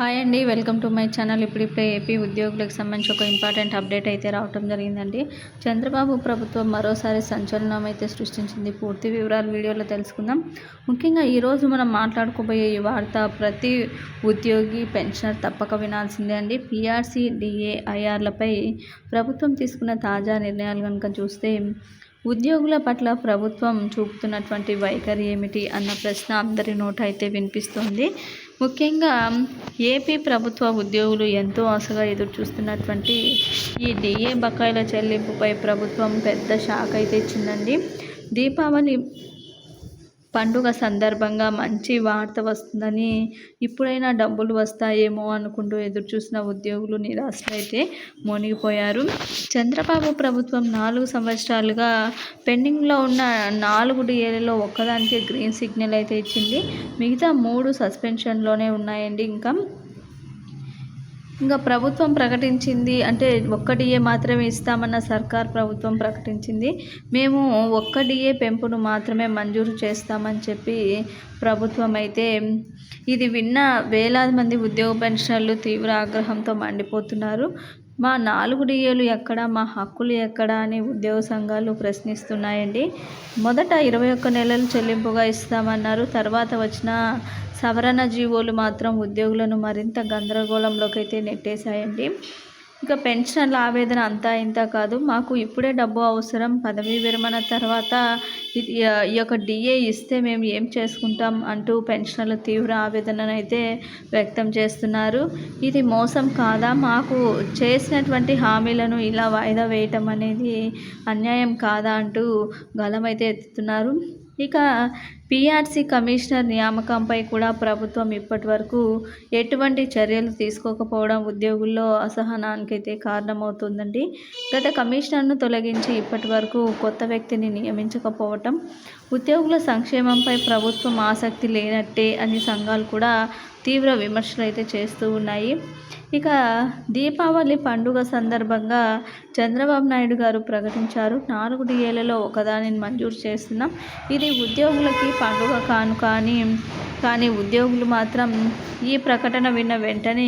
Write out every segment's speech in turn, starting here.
Hi అండి welcome to my channel. ఇప్పుడిప్పుడే AP ఉద్యోగులకు సంబంధించి ఒక ఇంపార్టెంట్ అప్డేట్ అయితే రావటం జరిగిందండి. చంద్రబాబు ప్రభుత్వం మరోసారి సంచలనం అయితే సృష్టించింది. పూర్తి వివరాలు వీడియోలో తెలుసుకుందాం. ముఖ్యంగా ఈరోజు మనం మాట్లాడుకోబోయే ఈ వార్త ప్రతి ఉద్యోగి పెన్షనర్ తప్పక వినాల్సిందే అండి. పిఆర్సీ డిఏఐఆర్లపై ప్రభుత్వం తీసుకున్న తాజా నిర్ణయాలు కనుక చూస్తే ఉద్యోగుల పట్ల ప్రభుత్వం చూపుతున్నటువంటి వైఖరి ఏమిటి అన్న ప్రశ్న అందరి నోట అయితే వినిపిస్తుంది. ముఖ్యంగా ఏపీ ప్రభుత్వ ఉద్యోగులు ఎంతో ఆశగా ఎదురు చూస్తున్నటువంటి ఈ డిఏ బకాయిల చెల్లింపుపై ప్రభుత్వం పెద్ద షాక్ అయితే ఇచ్చిందండి. దీపావళి పండుగ సందర్భంగా మంచి వార్త వస్తుందని ఇప్పుడైనా డబ్బులు వస్తాయేమో అనుకుంటూ ఎదురుచూసిన ఉద్యోగులు నిరాశలో అయితే మునిగిపోయారు. చంద్రబాబు ప్రభుత్వం నాలుగు సంవత్సరాలుగా పెండింగ్లో ఉన్న నాలుగు డిఏలలో ఒక్కదానికి గ్రీన్ సిగ్నల్ అయితే ఇచ్చింది. మిగతా మూడు సస్పెన్షన్లోనే ఉన్నాయండి. ఇంకా ఇంకా ప్రభుత్వం ప్రకటించింది అంటే ఒక్క డిఏ మాత్రమే ఇస్తామన్న సర్కార్ ప్రభుత్వం ప్రకటించింది. మేము ఒక్క డిఏ పెంపును మాత్రమే మంజూరు చేస్తామని చెప్పి ప్రభుత్వం అయితే ఇది విన్న వేలాది మంది ఉద్యోగ పెన్షనర్లు తీవ్ర ఆగ్రహంతో మండిపోతున్నారు. మా నాలుగు డిఏలు ఎక్కడ మా హక్కులు ఎక్కడ అని ఉద్యోగ సంఘాలు ప్రశ్నిస్తున్నాయండి. మొదట ఇరవై ఒక్క నెలలు చెల్లింపుగా ఇస్తామన్నారు తర్వాత వచ్చిన సవరణ జీవోలు మాత్రం ఉద్యోగులను మరింత గందరగోళంలోకి అయితే నెట్టేశాయండి. ఇక పెన్షన్ల ఆవేదన అంతా ఇంత కాదు. మాకు ఇప్పుడే డబ్బు అవసరం. పదవీ విరమణ తర్వాత ఈ యొక్క డిఏ ఇస్తే మేము ఏం చేసుకుంటాం అంటూ పెన్షన్ల తీవ్ర ఆవేదనను అయితే వ్యక్తం చేస్తున్నారు. ఇది మోసం కాదా? మాకు చేసినటువంటి హామీలను ఇలా వాయిదా వేయటం అనేది అన్యాయం కాదా అంటూ గలమైతే ఎత్తుతున్నారు. ఇక పీఆర్సీ కమిషనర్ నియామకంపై కూడా ప్రభుత్వం ఇప్పటి వరకు ఎటువంటి చర్యలు తీసుకోకపోవడం ఉద్యోగుల్లో అసహనానికైతే కారణమవుతుందండి. గత కమిషనర్ను తొలగించి ఇప్పటి వరకు కొత్త వ్యక్తిని నియమించకపోవటం ఉద్యోగుల సంక్షేమంపై ప్రభుత్వం ఆసక్తి లేనట్టే అని సంఘాలు కూడా తీవ్ర విమర్శలు అయితే చేస్తూ ఉన్నాయి. ఇక దీపావళి పండుగ సందర్భంగా చంద్రబాబు నాయుడు గారు ప్రకటించారు. నాలుగు డిఏలలో ఒకదానిని మంజూరు చేస్తున్నాం. ఇది ఉద్యోగులకి పండుగ కాను కానీ కానీ ఉద్యోగులు మాత్రం ఈ ప్రకటన విన్న వెంటనే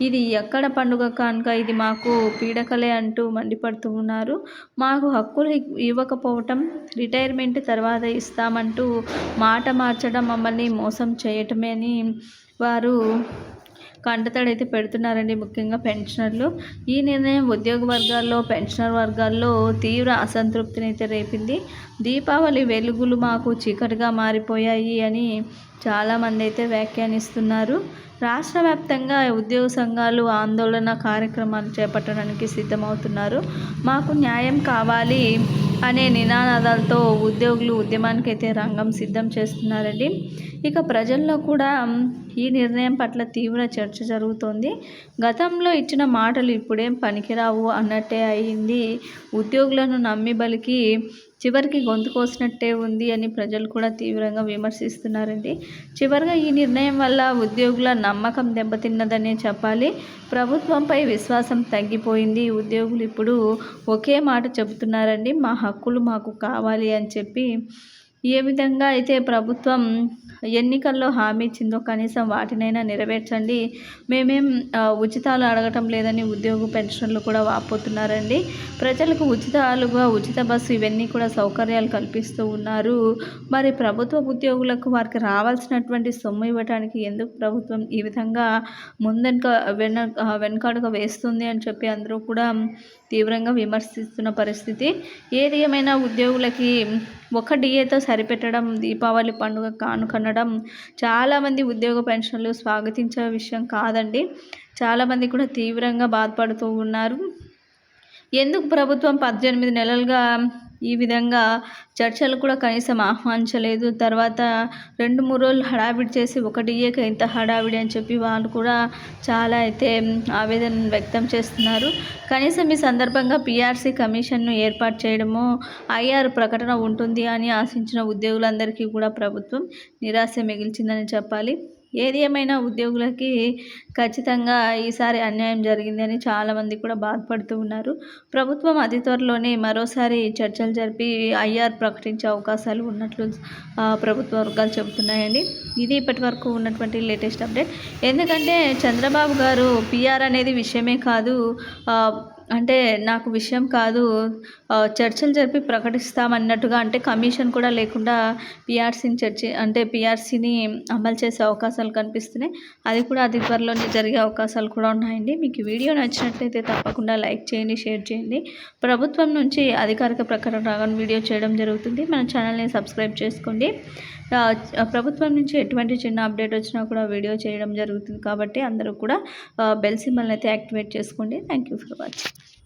ఇది ఎక్కడ పండుగ కానుక ఇది మాకు పీడకలే అంటూ మండిపడుతూ ఉన్నారు. మాకు హక్కులు ఇవ్వకపోవటం రిటైర్మెంట్ తర్వాత ఇస్తామంటూ మాట మార్చడం మమ్మల్ని మోసం చేయటమే అని వారు కంటతడైతే పెడుతున్నారండి ముఖ్యంగా పెన్షనర్లు. ఈ నిర్ణయం ఉద్యోగ వర్గాల్లో పెన్షనర్ వర్గాల్లో తీవ్ర అసంతృప్తిని అయితే రేపింది. దీపావళి వెలుగులు మాకు చీకటిగా మారిపోయాయి అని చాలామంది అయితే వ్యాఖ్యానిస్తున్నారు. రాష్ట్ర వ్యాప్తంగా ఉద్యోగ సంఘాలు ఆందోళన కార్యక్రమాలు చేపట్టడానికి సిద్ధమవుతున్నారు. మాకు న్యాయం కావాలి అనే నినాదాలతో ఉద్యోగులు ఉద్యమానికి అయితే రంగం సిద్ధం చేస్తున్నారండి. ఇక ప్రజల్లో కూడా ఈ నిర్ణయం పట్ల తీవ్ర చర్చ జరుగుతోంది. గతంలో ఇచ్చిన మాటలు ఇప్పుడేం పనికిరావు అన్నట్టే అయింది. ఉద్యోగులను నమ్మి బలికి చివరికి గొంతు కోసినట్టే ఉంది అని ప్రజలు కూడా తీవ్రంగా విమర్శిస్తున్నారండి. చివరిగా ఈ నిర్ణయం వల్ల ఉద్యోగుల నమ్మకం దెబ్బతిన్నదనే చెప్పాలి. ప్రభుత్వంపై విశ్వాసం తగ్గిపోయింది. ఉద్యోగులు ఇప్పుడు ఒకే మాట చెబుతున్నారండి మా హక్కులు మాకు కావాలి అని చెప్పి ఏ విధంగా అయితే ప్రభుత్వం ఎన్నికల్లో హామీ ఇచ్చిందో కనీసం వాటినైనా నెరవేర్చండి. మేమేం ఉచితాలు అడగటం లేదని ఉద్యోగ పెన్షన్లు కూడా వాపోతున్నారండి. ప్రజలకు ఉచితాలుగా ఉచిత బస్సు ఇవన్నీ కూడా సౌకర్యాలు కల్పిస్తూ ఉన్నారు. మరి ప్రభుత్వ ఉద్యోగులకు వారికి రావాల్సినటువంటి సొమ్ము ఇవ్వడానికి ఎందుకు ప్రభుత్వం ఈ విధంగా ముందెనక వెన వెనకాడుగా వేస్తుంది అని చెప్పి అందరూ కూడా తీవ్రంగా విమర్శిస్తున్న పరిస్థితి. ఏది ఏమైనా ఉద్యోగులకి ఒక డిఏతో సరిపెట్టడం దీపావళి పండుగ కానుకనడం చాలామంది ఉద్యోగ పెన్షన్లు స్వాగతించే విషయం కాదండి. చాలామంది కూడా తీవ్రంగా బాధపడుతూ ఉన్నారు. ఎందుకు ప్రభుత్వం పద్దెనిమిది నెలలుగా ఈ విధంగా చర్చలు కూడా కనీసం ఆహ్వానించలేదు. తర్వాత రెండు మూడు రోజులు హడావిడి చేసి ఒక డిఏకి ఇంత హడావిడి అని చెప్పి వాళ్ళు కూడా చాలా అయితే ఆవేదన వ్యక్తం చేస్తున్నారు. కనీసం ఈ సందర్భంగా పిఆర్సీ కమిషన్ను ఏర్పాటు చేయడము ఐఆర్ ప్రకటన ఉంటుంది అని ఆశించిన ఉద్యోగులందరికీ కూడా ప్రభుత్వం నిరాశ మిగిల్చిందని చెప్పాలి. ఏది ఏమైనా ఉద్యోగులకి ఖచ్చితంగా ఈసారి అన్యాయం జరిగిందని చాలామంది కూడా బాధపడుతూ ఉన్నారు. ప్రభుత్వం అతి త్వరలోనే మరోసారి చర్చలు జరిపి ఐఆర్ ప్రకటించే అవకాశాలు ఉన్నట్లు ప్రభుత్వ వర్గాలు చెబుతున్నాయండి. ఇది ఇప్పటి వరకు ఉన్నటువంటి లేటెస్ట్ అప్డేట్. ఎందుకంటే చంద్రబాబు గారు పిఆర్ అనేది విషయమే కాదు అంటే నాకు విషయం కాదు చర్చలు జరిపి ప్రకటిస్తామన్నట్టుగా అంటే కమిషన్ కూడా లేకుండా పిఆర్సీని చర్చి అంటే పిఆర్సీని అమలు చేసే అవకాశాలు కనిపిస్తున్నాయి. అది కూడా అది త్వరలోనే జరిగే అవకాశాలు కూడా ఉన్నాయండి. మీకు వీడియో నచ్చినట్లయితే తప్పకుండా లైక్ చేయండి షేర్ చేయండి. ప్రభుత్వం నుంచి అధికారిక ప్రకటన రాగానే వీడియో చేయడం జరుగుతుంది. మన ఛానల్ని సబ్స్క్రైబ్ చేసుకోండి. ప్రభుత్వం నుంచి ఎటువంటి చిన్న అప్డేట్ వచ్చినా కూడా వీడియో చేయడం జరుగుతుంది కాబట్టి అందరూ కూడా బెల్ సింబల్ని అయితే యాక్టివేట్ చేసుకోండి. Thank you for watching.